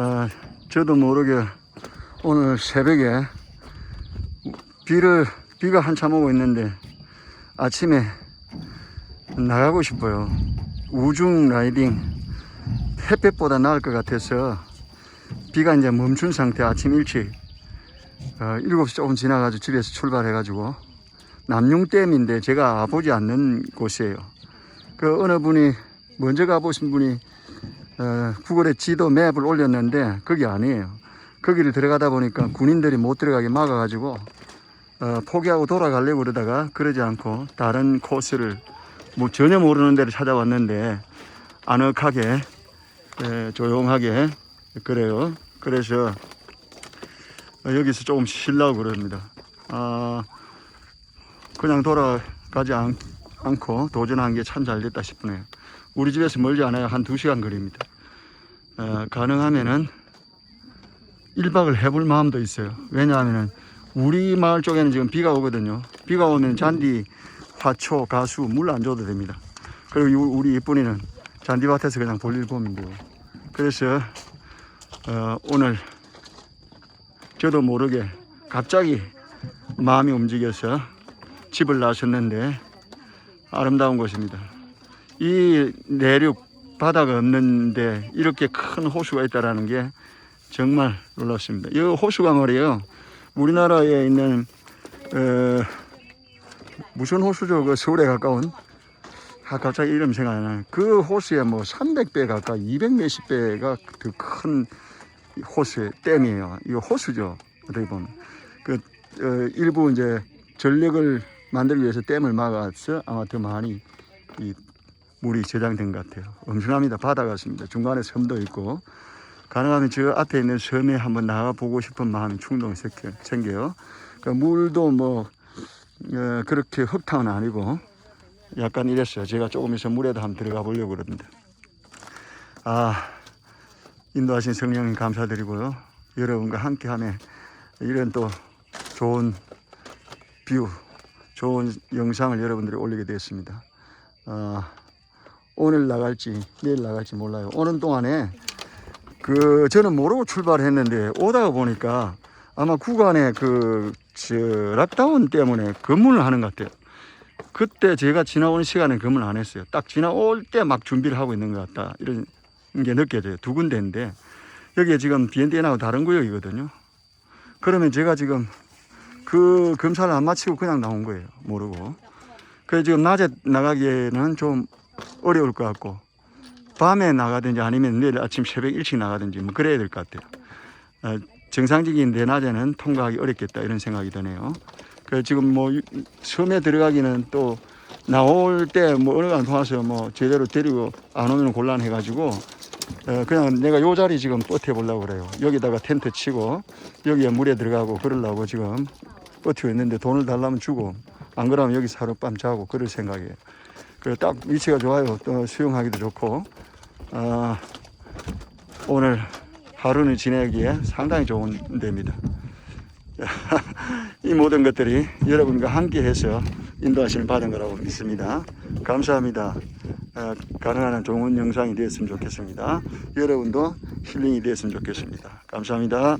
아, 저도 모르게 오늘 새벽에 비를 비가 한참 오고 있는데 아침에 나가고 싶어요. 우중 라이딩 햇볕보다 나을 것 같아서 비가 이제 멈춘 상태 아침 일찍 어, 7시 조금 지나가지고 집에서 출발해가지고 남룡댐인데 제가 가보지 않는 곳이에요. 그 어느 분이 먼저 가보신 분이 어, 구글에 지도 맵을 올렸는데 거기 아니에요. 거기를 들어가다 보니까 군인들이 못 들어가게 막아가지고 어, 포기하고 돌아가려고 그러다가 그러지 않고 다른 코스를 뭐 전혀 모르는 데를 찾아왔는데 아늑하게 에, 조용하게 그래요. 그래서 어, 여기서 조금 쉬려고 그럽니다. 아, 그냥 돌아가지 않, 않고 도전한 게 참 잘 됐다 싶네요. 우리 집에서 멀지 않아요. 한 2시간 거리입니다. 어, 가능하면은 1박을 해볼 마음도 있어요. 왜냐하면은 우리 마을 쪽에는 지금 비가 오거든요. 비가 오면 잔디, 화초, 가수, 물 안 줘도 됩니다. 그리고 유- 우리 이쁜이는 잔디밭에서 그냥 볼일 보면 돼요. 그래서 어, 오늘 저도 모르게 갑자기 마음이 움직여서 집을 나섰는데 아름다운 곳입니다. 이 내륙 바다가 없는데 이렇게 큰 호수가 있다라는 게 정말 놀랍습니다. 이 호수가 말이에요. 우리나라에 있는 어, 무슨 호수죠? 그 서울에 가까운 아, 갑자기 이름 생각 안 나요. 그 호수에 뭐 300배 가까이 200 몇십 배가 더 큰 호수의 댐이에요. 이거 호수죠. 어떻게 보면 그 어, 일부 이제 전력을 만들기 위해서 댐을 막아서 아마 더 많이 이 물이 저장된 것 같아요. 엄청납니다. 바다 같습니다. 중간에 섬도 있고 가능하면 저 앞에 있는 섬에 한번 나가 보고 싶은 마음이 충동이 생겨- 생겨요. 그 물도 뭐 어, 그렇게 흙탕은 아니고 약간 이랬어요. 제가 조금 있어 물에도 한번 들어가 보려고 그러는데 아 인도하신 성령님 감사드리고요. 여러분과 함께하면 이런 또 좋은 뷰, 좋은 영상을 여러분들이 올리게 되었습니다. 어, 오늘 나갈지 내일 나갈지 몰라요. 오는 동안에 그 저는 모르고 출발했는데 오다가 보니까 아마 구간에 그저 락다운 때문에 검문을 하는 것 같아요. 그때 제가 지나오는 시간에 검문 안 했어요. 딱 지나올 때 막 준비를 하고 있는 것 같다 이런 게 느껴져요. 두 군데인데 여기에 지금 비엔디엔하고 다른 구역이거든요. 그러면 제가 지금 그 검사를 안 마치고 그냥 나온 거예요. 모르고. 그래서 지금 낮에 나가기에는 좀 어려울 것 같고 밤에 나가든지 아니면 내일 아침 새벽 일찍 나가든지 뭐 그래야 될 것 같아요. 어, 정상적인 대낮에는 통과하기 어렵겠다 이런 생각이 드네요. 그 지금 뭐 유- 섬에 들어가기는 또 나올 때 뭐 어느 간 통와서 뭐 제대로 데리고 안 오면 곤란해가지고 어, 그냥 내가 요 자리 지금 버텨 보려고 그래요. 여기다가 텐트 치고 여기에 물에 들어가고 그러려고 지금 버티고 있는데 돈을 달라면 주고 안 그러면 여기서 하룻밤 자고 그럴 생각이에요. 그딱 위치가 좋아요. 또 수영하기도 좋고 아, 오늘 하루는 지내기에 상당히 좋은 데입니다. 이 모든 것들이 여러분과 함께해서 인도하심을 받은 거라고 믿습니다. 감사합니다. 어, 가능한 한 좋은 영상이 되었으면 좋겠습니다. 여러분도 힐링이 되었으면 좋겠습니다. 감사합니다.